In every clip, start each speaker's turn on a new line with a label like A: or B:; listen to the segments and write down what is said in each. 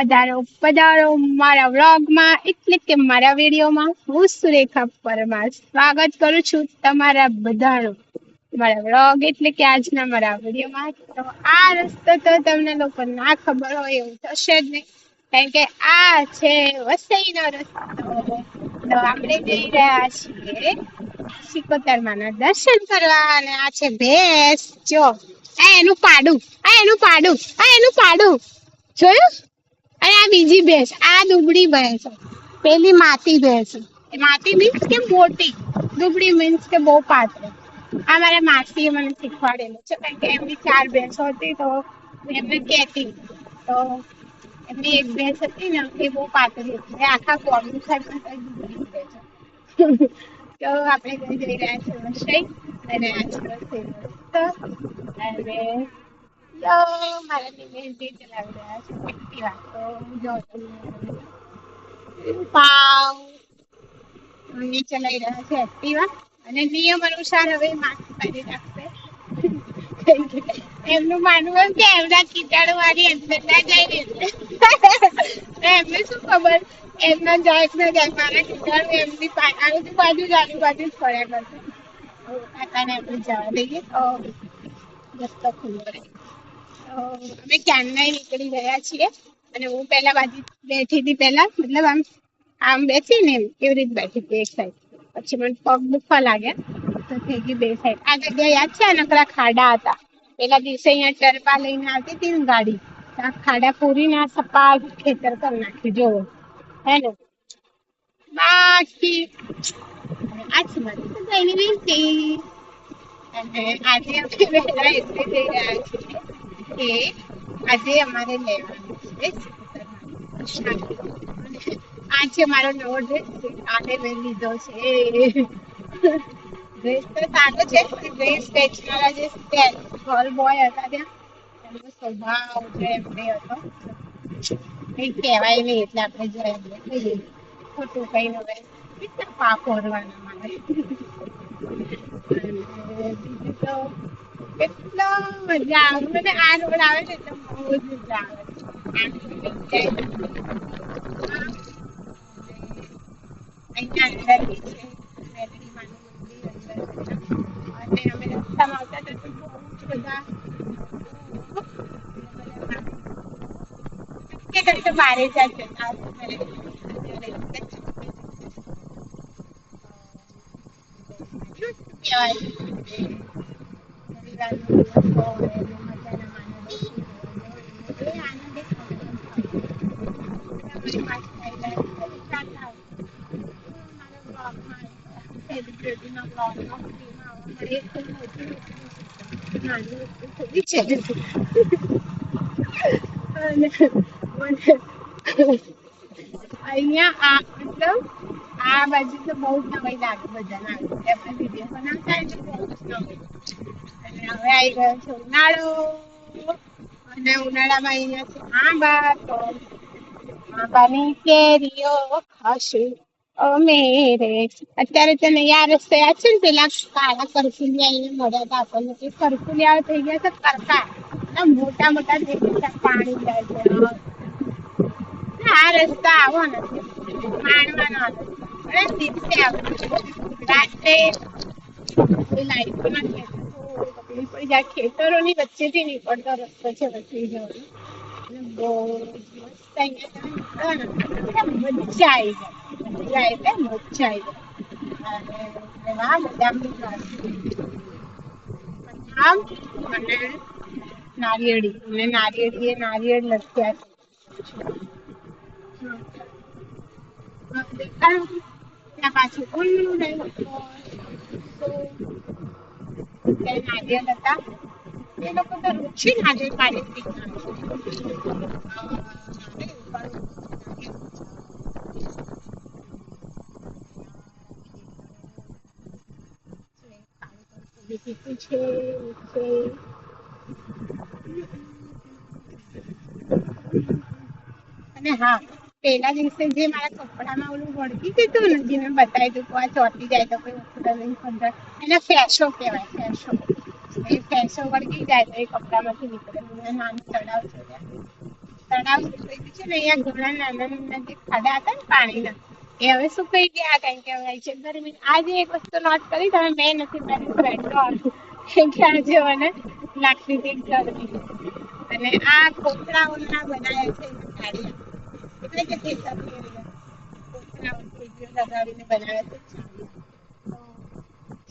A: પધારો પધારો મારા વ્લોગમાં. એટલે કે મારા વિડીયોમાં હું સુરેખા પરમાર સ્વાગત કરું છું તમારા બધાનું. મારા વ્લોગ એટલે કે આજના મારા વિડીયોમાં. તો આ રસ્તો તો તમને લોકો ના ખબર હોય એવું થશે જ નહીં. કારણ કે આ છે વસઈનો રસ્તો. તો આપણે જઈ રહ્યા છીએ શિકોતરમાના દર્શન કરવા અને આ છે ભેંસ. જો, આ એનું પાડું, આ એનું પાડું, આ એનું પાડું. જોયું? અને આ બીજી ભેંસ, આ દુબળી ભેંસ પેલી માતી ભેંસ માતી મીન્સ કે મોટી. દુબળી મીન્સ કે બહુ પાતળી. આ મારા માસીએ મને શીખવાડેલું છે. કારણ કે એમની ચાર ભેંસો હતી તો એમને કહેતી. તો એમની એક ભેંસ હતી ને, એ બહુ પાતળી હતી. આખા સાહેબ કઈ દુબળી ભેંસ તો આપણે જઈ રહ્યા છીએ અને આ છે. તો અને તો મારા દિનેશજી ચલાવી રહ્યા છે એક્ટિવા તો જો પાવ એ ચલાવી રહ્યા છે એક્ટિવા અને નિયમ અનુસાર હવે માસ્ક પહેરી રાખશે એમનું માનવું એમ કે એમના કીટાણુ વાળી અંદર ના જાય ને એમને શું ખબર એમના જાય ના જાય મારા કીટાણુ એમની આજુબાજુ જ આજુબાજુ જ ફર્યા કરશે કાકાને આપણે જવા દઈએ તો રસ્તો ખુલ્લો રહે અમે ક્યારના નીકળી ગયા છીએ. અને હું પહેલા બાજુ બેઠી હતી પહેલા. મતલબ આમ આમ બેસી ને એવી રીતે બેઠી હતી એક સાઈડ પછી મને પગ દુખવા લાગ્યા. તો થઈ ગઈ બે સાઈડ આ જગ્યા યાદ છે આ નકરા ખાડા હતા? પેલા દિવસે અહીંયા ટરપા લઈને આવતી હતી ને ગાડી. આ ખાડા પૂરીને આ સપાટ ખેતર કરી નાખ્યું. જોવો હે ને? બાકી છે મારી તો એની અને આજે અમે વહેલા એટલે થઈ રહ્યા છીએ. કે આજે અમારે લેવાનું છે. આ છે મારો નવો ડ્રેસ આને મેં લીધો છે. ડ્રેસ તો સારો છે ડ્રેસ વેચનારા જે ગર્લ બોય હતા ત્યાં, એમનો સ્વભાવ જે એમને હતો. કઈ કહેવાય નહીં એટલે આપણે જો એમને કહીએ. ખોટું કઈ હવે કેટલા પાપ ઓરવાના મારે. બીજું તો કેટલા મજા આવે મને આ રોડ આવે ને એટલે બહુ જ મજા આવે. અને અમે રસ્તામાં આવતા તો બહુ જ બધા કરતો બારે જ કહેવાય અહીંયા આ મતલબ આ બાજુ તો બહુ જ નવાઈ લાગે બધાના આપણે વીડિયો બનાવતા હોય તો બહુ જ નવાઈ અને હવે આવી ઉનાળો. અને ઉનાળામાં અહીંયા છે આંબા તો આંબાની કેરીઓ ખાશું અત્યારે તને યાર રસ્તે છે ને પેલા કાળા કરફુલિયા એને મળ્યા હતા આપણને. એ કરફુલિયા થઈ ગયા છે કરકા મોટા મોટા થઈ ગયા પાણી જાય છે. આ રસ્તા આવો ને. માણવાનો. અને દિવસે આવો. રાત્રે કોઈ લાઈટો ના ખેતરો તકલીફ પડી જાય ખેતરોની વચ્ચેથી નીકળતો રસ્તો છે વચ્ચે જવાનો. અને બહુ જ મસ્ત અહીંયા તમે નીકળો ને એટલે મજા આવી જાય મજા એટલે મજા આવી જાય અને એમાં બદામનું ઝાડ છે. બદામ અને નારિયેળી. અને નારિયેળી એ નારિયેળ લખ્યા છે. ત્યાં પાછું ઉલ્લુ નહીં. નારિયેળ હતા એ લોકો તો રૂચી નારિયેળ પાડી બીજું છે છે અને હા પેલા દિવસે જે મારા કપડામાં ઓલું વળગી દીધું ને જે મેં બતાવી દીધું આ ચોટી જાય તો કોઈ વસ્તુ નહીં પંદર એને ફેશો કહેવાય, ફેશો. એ ફેશો વળગી જાય તો એ કપડામાંથી નીકળે. મને નાનું તળાવ છે તળાવ સુકાઈ છે ને, અહીંયા ઘણા નાના નાના જે ખાડા હતા ને પાણીના, એ હવે સુકાઈ ગયા? કારણ કે હવે છે ગરમી. આજે એક વસ્તુ નોટ કરી, તમે મેં નથી મારી ફ્રેન્ડો કે આજે મને લાગતી હતી ગરમી. અને આ કોથળાઓના બનાવ્યા છે સાડી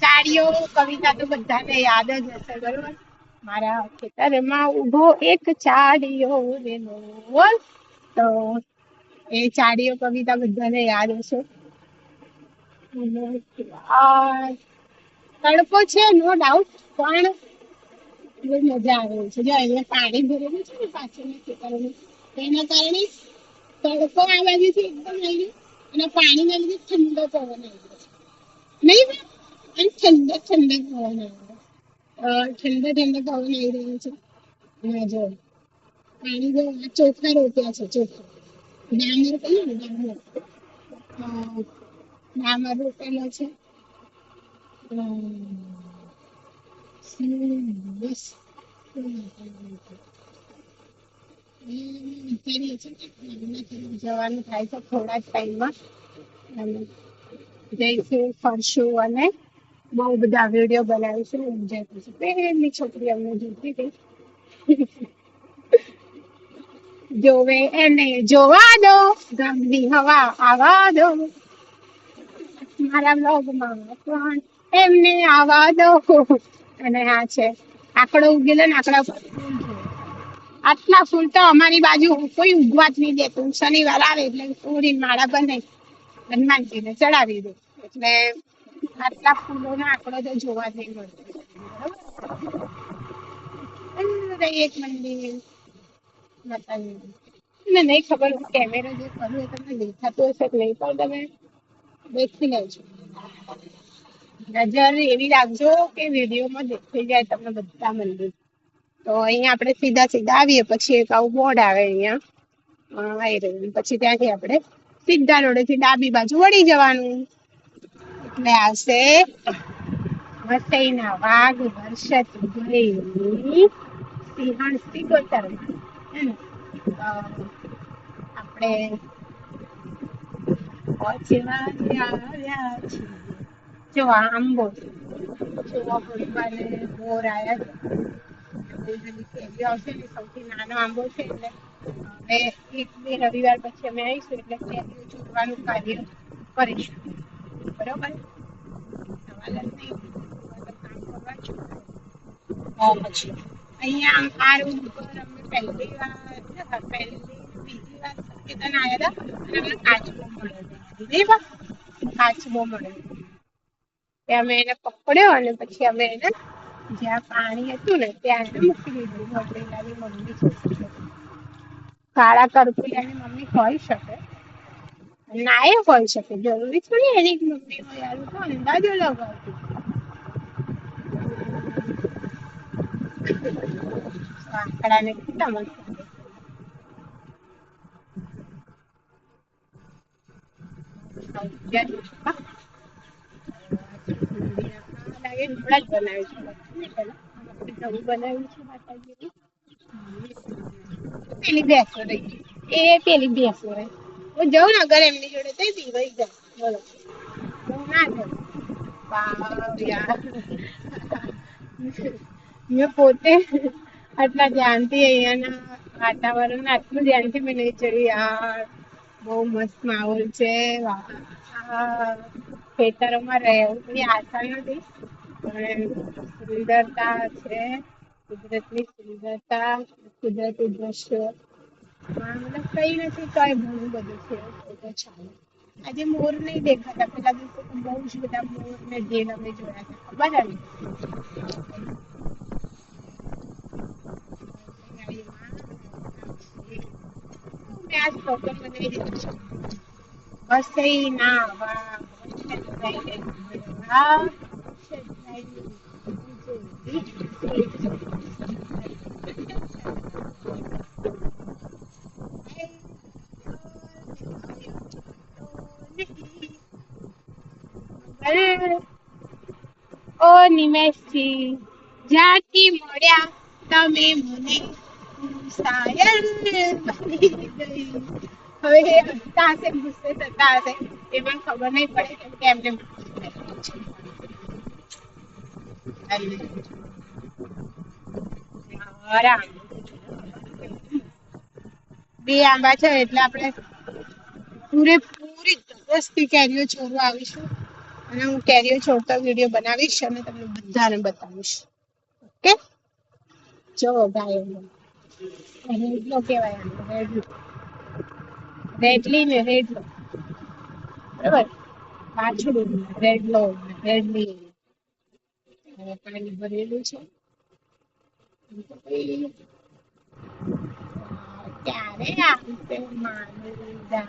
A: સાડીઓ કવિતા તો બધાને યાદ જ હશે, બરોબર? મારા ખેતરમાં ઊભો એક ચાડીયો રે મોર તો એ ચાડીઓ કવિતા બધાને યાદ હશે. તડકો છે, નો ડાઉટ પણ મજા આવે છે. જો અહીંયા પાણી ભરેલું છે ને પાછળના ખેતરોમાં, તેના કારણે તડકો આ છે એકદમ આવી ગયો અને પાણીના લીધે ઠંડો પવન આવી ગયો નહીં? અને ઠંડક ઠંડક પવન આવી ગયો ઠંડો ઠંડો પવન આવી રહ્યો છે. જો. પાણી જો ચોખા રોપ્યા છે, ચોખા. ડામર કહીએ ને, ડામર. ડામર રોપેલો છે. બસ. વિચારીએ છીએ કે લગ્ન જવાનું થાય છે થોડા ટાઈમમાં જઈશું, ફરશું અને બહુ બધા વીડિયો બનાવીશું એન્જોય કરીશું. પહેલી છોકરી અમને જોતી હતી. જોવે એને જોવા દો ગામની હવા આવા દો. મારા બ્લોગમાં પણ એમને આવા દો. અને આ છે, આકડો ઉગેલો ને આકડા પર. આટલા ફૂલ તો અમારી બાજુ કોઈ ઉગવા જ નહીં દેતું. શનિવાર આવે એટલે પૂરી માળા બને. હનુમાનજીને ચડાવી દે. એટલે આટલા ફૂલોનો આંકડો તો જોવા નહીં મળતો? એક મંદિર બતાવી મને નહીં ખબર હું કેમેરો જે કરું તમને દેખાતું હશે કે નહીં, પણ તમે દેખી લેજો. નજર એવી રાખજો કે વિડીયોમાં દેખાઈ જાય તમને બધા મંદિર. તો અહીંયા આપણે સીધા સીધા આવીએ, પછી એક આવું બોર્ડ આવે અહીંયા. આવી પછી ત્યાંથી આપણે સીધા રોડેથી ડાબી બાજુ વળી જવાનું. એટલે આવશે વસઈના વાઘ વર્ષત ગયેલી સિંહણ? તો આપણે આવ્યા જો આંબો. છે જોવા ભૂલવાને પછી અહીંયા આ રોડ અમે પહેલી વાર પહેલી બીજી વાર સંકેતન આવ્યા હતા અને અમને કાચબો મળ્યો હતો મળ્યો અમે એને પકડ્યો અને પછી અમે એને જ્યાં પાણી હતું ને ત્યાં એને મૂકી દીધું મોટેલાની મમ્મી છે કાળા કરકુલિયાની મમ્મી હોઈ શકે નાયક હોઈ શકે જરૂરી થોડી એની જ મમ્મી હોય યાર હું તો અંદાજો લગાવતી આંકડાને કેટલા મસ્ત લાગે. સૌજન્ય પોતે આટલા ધ્યાનથી અહીંયાના વાતાવરણ આટલું ધ્યાનથી મેં નહીં ચડ્યું યાર બહુ મસ્ત માહોલ છે ખેતરોમાં રહેવું કોઈ આશા નથી. સુંદરતા છે, કુદરતની સુંદરતા, કુદરતી દ્રશ્યો. મતલબ કઈ નથી તો ઘણું બધું છે આજે મોર નહીં દેખાતા, પેલા દિવસે બહુ જ બધા મોર ને ઢેલ અમે જોયા હતા. ખબર ને મેં છે ના, વાહ. ઓ નિમેશજી જ્યાંથી મળ્યા તમે મને સાયન બની ગઈ હવે એ હસતા હશે ગુસ્સે થતા હશે એ પણ ખબર નહીં પડે કેમ કે એમને આરામ બે આંબા છે એટલે આપણે પૂરેપૂરી ધગસથી કેરીઓ છોડવા આવીશું. અને હું કેરીઓ છોડતા વીડિયો બનાવીશ અને તમને બધાને બતાવીશ. ઓકે? જો ગાયો રેડલો કહેવાય રેડલો રેડલી ને. રેડલો બરાબર? પાછળ રેડલો રેડલી પાણી ભરેલું છે. ક્યારે મારું ગામ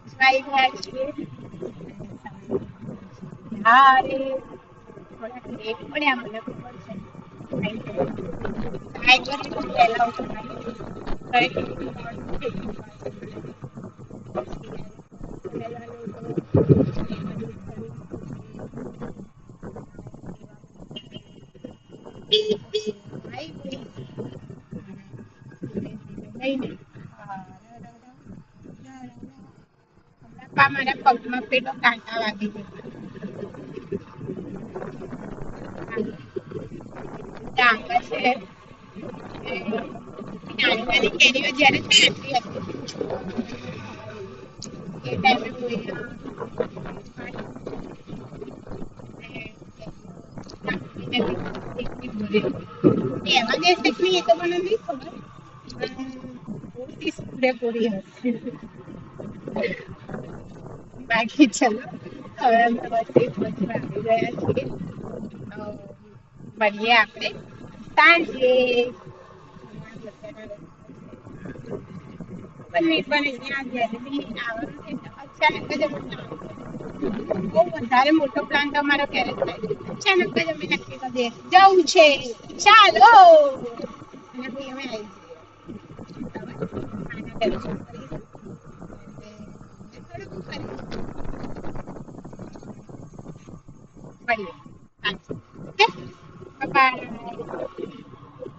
A: પછવાઈ ગયા છીએ થોડાક લેટ મને ખબર છે. કઈ પહેલા મારા પગમાં પેલો કાંટા વાગી ગયો. ડાંગર છે. નાની કેરીઓ જ્યારે એમાં જે શીખવી એ તો મને નહીં ખબર. પૂરી પૂરેપૂરી હશે. બાકી ચાલો. હવે ગયા છીએ. મળીએ આપણે. સાંજે. પણ અહીંયા છે અચાનક જ બહુ વધારે મોટો પ્લાન તમારો ક્યારે થાય? અચાનક જ અમે નક્કી કરી જવું છે. ચાલો. અને હવે આના દર્શન કરીશું અને થોડુંક ફરીશું મળીએ ઓકે બાય